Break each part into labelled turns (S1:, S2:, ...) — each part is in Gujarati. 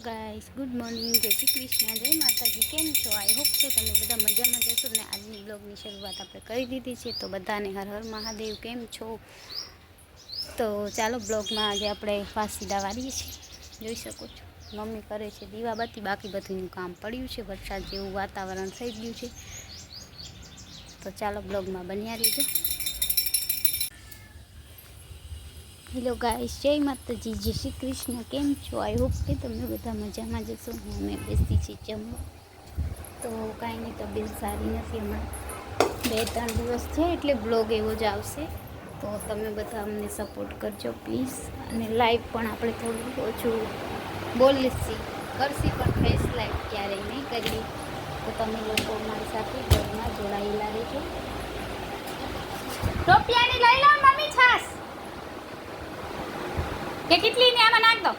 S1: ગાઈસ ગુડ મોર્નિંગ જય શ્રી કૃષ્ણ. જય માતાજી. કેમ છો? આઈ હોપ છો તમે બધા મજામાં જશો ને આજની બ્લોગની શરૂઆત આપણે કરી દીધી છે. તો બધાને હર હર મહાદેવ. કેમ છો? તો ચાલો બ્લોગમાં આજે આપણે ફાસીદા વાળીએ છીએ. જોઈ શકો છો. મમ્મી કરે છે દીવાબત્તી બાકી બધુંનું કામ પડ્યું છે. વરસાદ જેવું વાતાવરણ થઈ ગયું છે. તો ચાલો બ્લોગમાં બન્યા રહેજો હેલો ગાઈસ જય માતાજી, જય શ્રી કૃષ્ણ. કેમ છો? આઈ હોપ કે તમે બધા મજામાં જશો હું અમે બેસી છીએ જમવા. તો કાંઈ નહીં, તબિયત સારી નથી હમણાં. બે ત્રણ દિવસ છે એટલે બ્લોગ એવો જ આવશે. તો તમે બધા અમને સપોર્ટ કરજો પ્લીઝ અને લાઈવ પણ આપણે થોડું ઓછું બોલીશી. કરશી પણ ફેસ લાઈવ ક્યારેય નહીં કરીએ. તો તમે લોકો મારી સાથે બ્લોગમાં જોડાયેલા રહેજો. ટોપિયાની લઈ લો, મમ્મી છાસ કે કેટલી ને આમાં નાખ દો.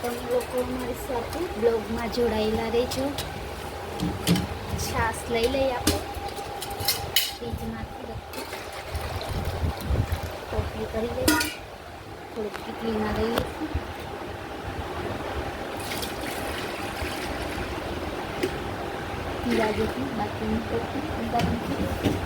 S1: તમે લોકો મારી સાથે બ્લોગમાં જોડાયેલા રહેજો. છાસ લઈ લઈ આપણે ફ્રીજમાંથી રાખી. કોફી કરી લઈએ. થોડુંક કેટલીમાં લઈ લઈશું. પીવા જેટલી, બાકીની કોફી અંદર મૂકી દઈશું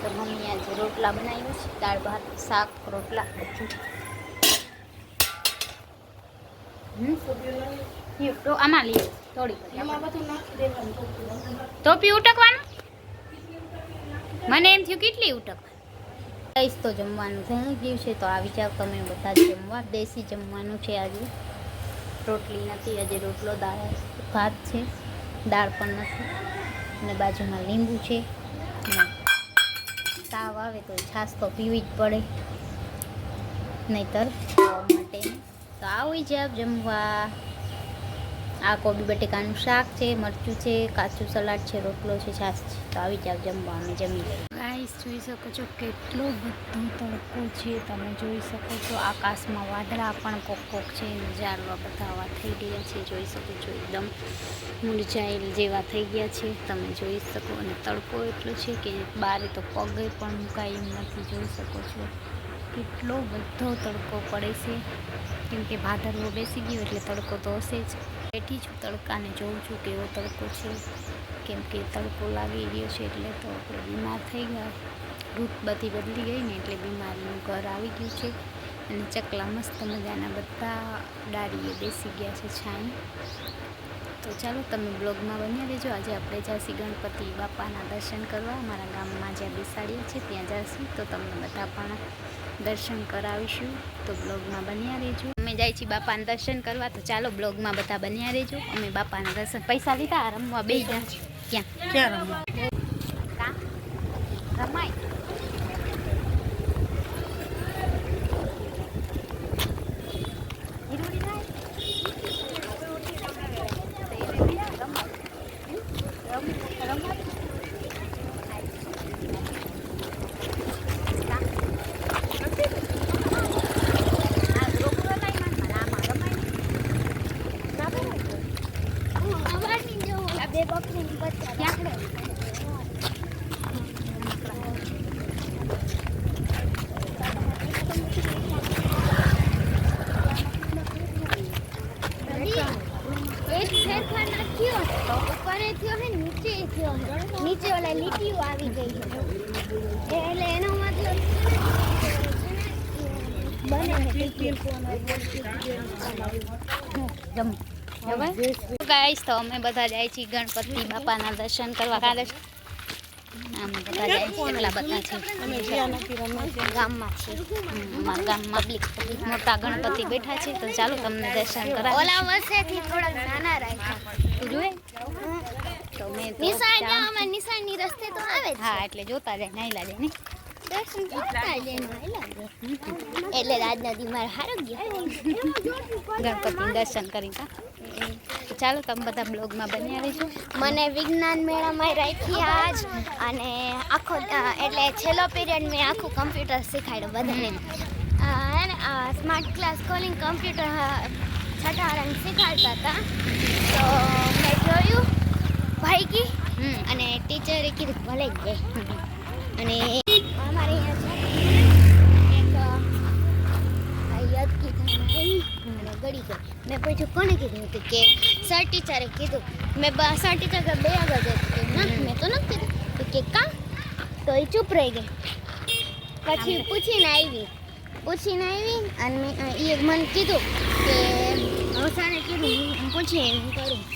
S1: તો મમ્મી આજે રોટલા બનાવ્યું છે. દાળ ભાત શાક રોટલા. બધું આમાં લઈએ થોડી ટોપી. ઉટકવાનું? મને એમ થયું કેટલી ઉટક કઈશ તો જમવાનું. ઘણું ગયું છે તો આવી જાવ તમે બધા જમવા દેશી જમવાનું છે આજે. રોટલી નથી આજે રોટલો દાળ ભાત છે. દાળ પણ નથી. અને બાજુમાં લીંબુ છે. તાવ આવે તો છાશ તો પીવી જ પડે. નહીતર માટે. તો આવી જાવ જમવા. આ કોબી બટેકાનું શાક છે, મરચું છે કાચું સલાડ છે, રોટલો છે, છાશ છે. તો આવી જાવ જમવા, અમે જમી લઈએ. ગાઈસ જોઈ શકો છો કેટલો બધો તડકો છે. તમે જોઈ શકો છો આકાશમાં વાદળા પણ કોક કોક છે. ઝાડવા બધા આવા થઈ ગયા છે. જોઈ શકો છો એકદમ મુરઝાયેલ જેવા થઈ ગયા છે. તમે જોઈ શકો અને તડકો એટલો છે કે બારે તો પગે પણ મુકાય એમ નથી. જોઈ શકો છો કેટલો બધો તડકો પડે છે. કેમ કે ભાદરવો બેસી ગયો એટલે તડકો તો હશે જ. બેઠી છું તડકાને જોઉં છું કેવો તડકો છે. કેમ કે તડકો લાગી ગયો છે એટલે તો આપણે બીમાર થઈ ગયા. ઋત બધી બદલી ગઈ ને એટલે બીમારીનું ઘર આવી ગયું છે. અને ચકલા મસ્ત મજાના બધા ડાળીએ બેસી ગયા છે છાંય. તો ચાલો તમે બ્લોગમાં બન્યા રહેજો. આજે આપણે જાસી ગણપતિ બાપાના દર્શન કરવા અમારા ગામમાં જ્યાં બેસાડીએ છીએ ત્યાં જાશું તો તમને બધા પણ દર્શન કરાવીશું. તો બ્લોગમાં બન્યા રહેજો. અમે જાય છીએ બાપાના દર્શન કરવા. તો ચાલો બ્લોગમાં બધા બન્યા રહેજો. અમે બાપાના દર્શન પૈસા લીધા રમવા બે ગયા ક્યાં?
S2: ક્યાં રમવા
S1: કાં? રમાય હિરોડી થાય? તો એને બી રમાય. રમ- રમાય. કાં? આ રોકડો લઈ માંડ મને આમાં રમાય નહીં. ના રમાય. ક્યાં?
S3: એક ફેરફાર નાખ્યો ઉપરે થયો હે નીચે થયો નીચે ઓલા લીટીઓ આવી ગઈ છે એટલે એનો મતલબ બને
S1: જમ. તો અમે બધા જાય છીએ ગણપતિ બાપાના દર્શન કરવા. કાલે બધા જાય છે એટલા બધા છે. ગામમાં અમારા ગામમાં મોટા ગણપતિ બેઠા છે તો ચાલો તમને દર્શન કરાવી
S3: ઓલા વર્ષેથી થોડાક નાના રાખ્યા.
S1: તું તો મેં
S3: નિશાળ નિશાળની રસ્તે તો આવે
S1: હા એટલે જોતા જાય નાઈ લાગે ને?
S3: દર્શન કરતા જ એટલે આજના દી મારે હારો ગયા.
S1: ગણપતિનું દર્શન કરી ચાલો તમે બધા બ્લોગમાં બન્યા રહેજો.
S3: મને વિજ્ઞાન મેળામાં રાખી આજ અને આખો એટલે છેલ્લો પીરિયડ મેં આખું કમ્પ્યુટર શીખાડ્યું બધાને. સ્માર્ટ ક્લાસ કોલિંગ કમ્પ્યુટર છઠ્ઠા રંગ શીખવાડતા હતા. તો મેં જોયું ભાઈ કી?
S1: હમ.
S3: અને ટીચરે કીધું ભલે જ અને અમારે ગળી ગઈ. મેં પૂછ્યું કોને કીધું હતું કે સર ટીચરે કીધું મેં સર ટીચર બે આગળ જતી ના મેં તો નથી કીધું. કે કા? તો એ ચૂપ રહી ગઈ. પછી પૂછીને આવી. પૂછીને આવી અને એ મને કીધું કે હું સાને કીધું હું પૂછી હું કરું.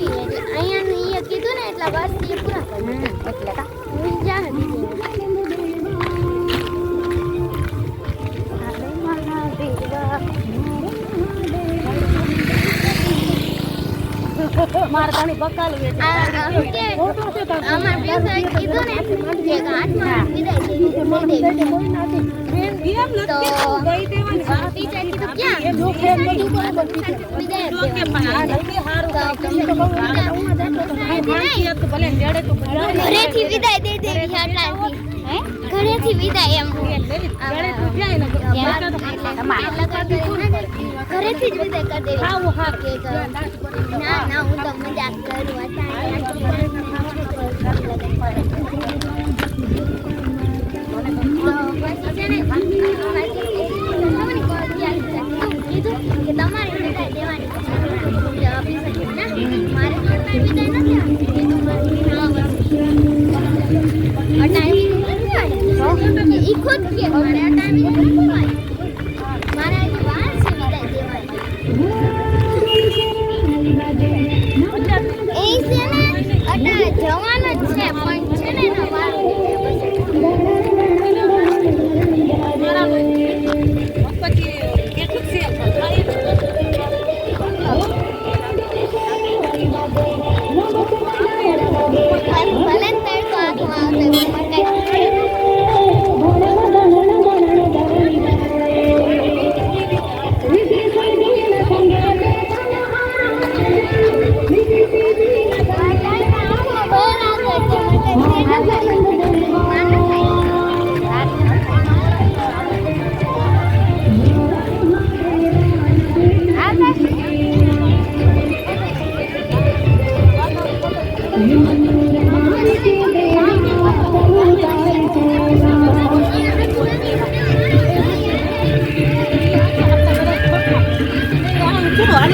S3: પૂરી એટલે અહીંયા એ કીધું ને એટલા વર્ષથી એ પૂરા કરી
S1: એટલે. કા
S3: હું
S2: મારે ઘણી બકાલું એટલે
S3: આ આ અમાર બેસાએ કીધું ને કે આઠમાં વિદાય થઈ ગઈ દઈ દેવી. તો ટીચર ઘરેથી વિદાય દેવી આટલાથી. ઘરેથી વિદાય એમ. ઘરેથી જ વિદાય કરી દેવી ના ના, હું તો મજાક કરું કીધું કે તમારે વિદાય દેવાની પછી ઓફિસર ના મારે તો અત્યારે વિદાય નથી આપવાની. એ તો મારી નવા વર્ષની. અટાણે વિદાય નથી આપવાની. ઈ ખુદ કે મારે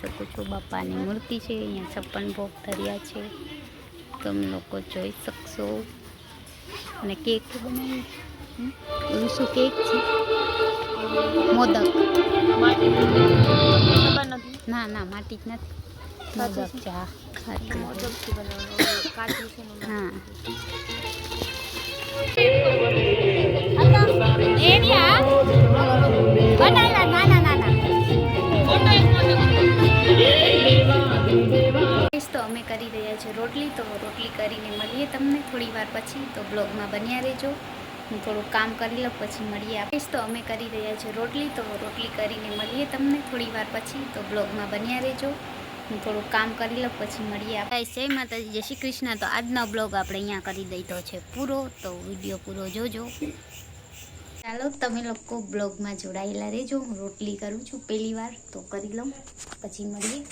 S1: શકો છો. બાપાની મૂર્તિ છે અહીંયા છપ્પન ભોગ ધર્યા છે. તમે લોકો જોઈ શકશો. અને કેક બનાવી. એવું શું કેક છે. મોદક. ના ના માટી જ નથી. મોદક છે. હા. હા અમે કરી રોટલી તો રોટલી કરીને મળીએ તમને થોડી વાર પછી. તો બ્લોગમાં બન્યા રહેજો. હું થોડું કામ કરી લઉં પછી મળીએ આપીશ તો અમે કરી રહ્યા છીએ રોટલી તો રોટલી કરીને મળીએ તમને થોડી વાર પછી. તો બ્લોગમાં બન્યા રહેજો. હું થોડું કામ કરી લઉં પછી મળીએ Guys, જય માતાજી જય શ્રી કૃષ્ણ. તો આજનો બ્લોગ આપણે અહીંયા કરી દઈતો છે પૂરો. તો વીડિયો પૂરો જોજો. ચાલો તમે લોકો બ્લોગમાં જોડાયેલા રહેજો. હું રોટલી કરું છું પહેલી વાર તો કરી લઉં પછી મળીએ.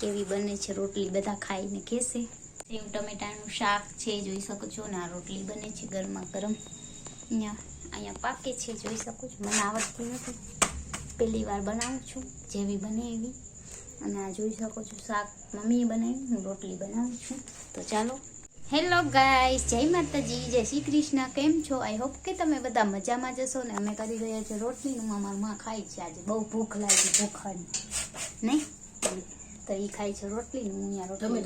S1: કેવી બને છે રોટલી બધા ખાઈને કહેશે સેવ ટમેટાનું શાક છે, જોઈ શકો છો. ને આ રોટલી બને છે ગરમા ગરમ. અહીંયા અહીંયા પાકે છે, જોઈ શકો છો. મને આવડતી નથી. પહેલી વાર બનાવું છું, જેવી બને એવી. અને આ જોઈ શકો છો, શાક મમ્મીએ બનાવ્યું, હું રોટલી બનાવું છું. તો ચાલો. હેલો ગાઈસ, જય માતાજી, જય શ્રી કૃષ્ણ. કેમ છો? આઈ હોપ કે તમે બધા મજામાં જશો ને અમે કરી રહ્યા છીએ રોટલીનું. અમારું માં ખાઈ છે આજે. બહુ ભૂખ લાગી ભૂખાની. નહીં? તો એ ખાય છે રોટલી હું અહીંયા રોટલી.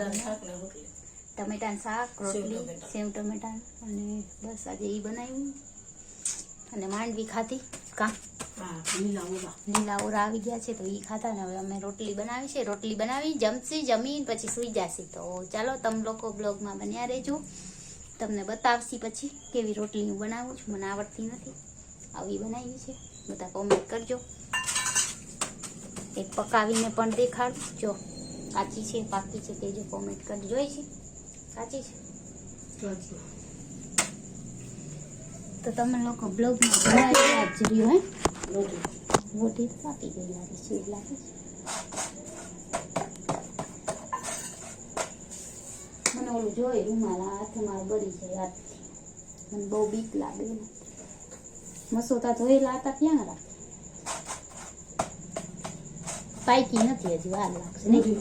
S1: ટમેટાનું શાક રોટલી. સેવ ટમેટા અને બસ આજે એ બનાવ્યું. અને માંડવી ખાધી. કા? લીલા ઓરા આવી ગયા છે તો એ ખાતા ને હવે અમે રોટલી બનાવી છે. રોટલી બનાવી જમશી જમીન પછી સૂઈ જશે. તો ચાલો તમે લોકો બ્લોગમાં બન્યા રહેજો. તમને બતાવશી પછી કેવી રોટલી હું બનાવું છું. મને આવડતી નથી. આવી બનાવી છે. બધા કોમેન્ટ કરજો. એક પકાવીને પણ દેખાડું જો કાચી છે પાકી છે તે જો કોમેન્ટ કરી જોઈ છે? કાચી છે? તો તમે લોકો બ્લોગમાં બનાવી આપજો હે? રોટી તો પાકી ગઈ લાગે છે એવું લાગે છે. મને ઓલું જોઈ રૂમાલ હાથમાં બળી જાય હાથથી મને બહુ બીક લાગે મસોતા ધોયેલા હતા ક્યાં રાખે? પાકી નથી હજી વાર લાગશે નહીં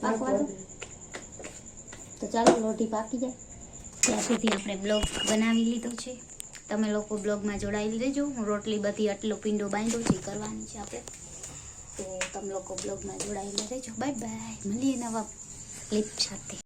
S1: પાકવા દો તો ચાલો રોટી પાકી જાય. ત્યાં સુધી આપણે બ્લોગ બનાવી લીધો છે. તમે લોકો બ્લોગમાં જોડાયેલી રહેજો. હું રોટલી બધી આટલો પીંડો બાંધો છે કરવાની છે આપણે. તો તમે લોકો બ્લોગમાં જોડાયેલા રહેજો. બાય બાય મળીએ નવા ક્લિપ સાથે.